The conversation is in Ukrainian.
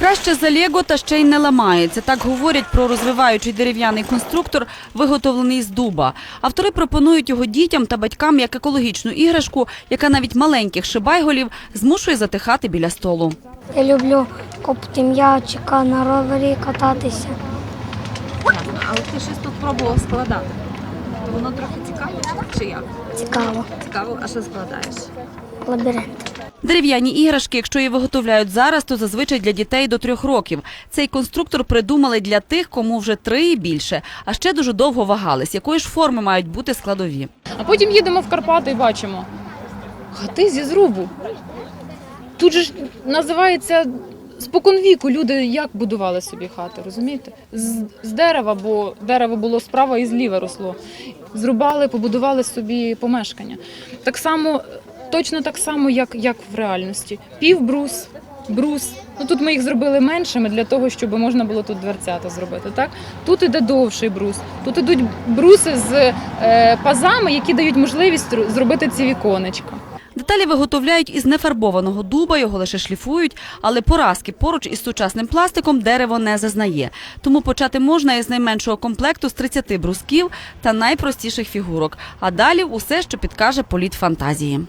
Краще за Лего та ще й не ламається. Так говорять про розвиваючий дерев'яний конструктор, виготовлений з дуба. Автори пропонують його дітям та батькам як екологічну іграшку, яка навіть маленьких шибайголів змушує затихати біля столу. Я люблю копти м'ячика на ровері кататися. Але ти щось тут пробував складати. То воно трохи цікаво чи як? Цікаво. Цікаво, а що складаєш? Лабіринт. Дерев'яні іграшки, якщо її виготовляють зараз, то зазвичай для дітей до трьох років. Цей конструктор придумали для тих, кому вже три і більше. А ще дуже довго вагались, якої ж форми мають бути складові. А потім їдемо в Карпати і бачимо хати зі зрубу. Тут же ж називається споконвіку люди як будували собі хати, розумієте? З, з дерева, бо дерево було справа і зліва росло. Зрубали, побудували собі помешкання. Так само, точно так само, як, як в реальності. Півбрус, брус. Ну тут ми їх зробили меншими для того, щоб можна було тут дверцята зробити. Так тут іде довший брус. Тут ідуть бруси з е, пазами, які дають можливість зробити ці віконечка. Деталі виготовляють із нефарбованого дуба, його лише шліфують, але поразки поруч із сучасним пластиком дерево не зазнає. Тому почати можна із найменшого комплекту з 30 брусків та найпростіших фігурок. А далі усе, що підкаже політ фантазії.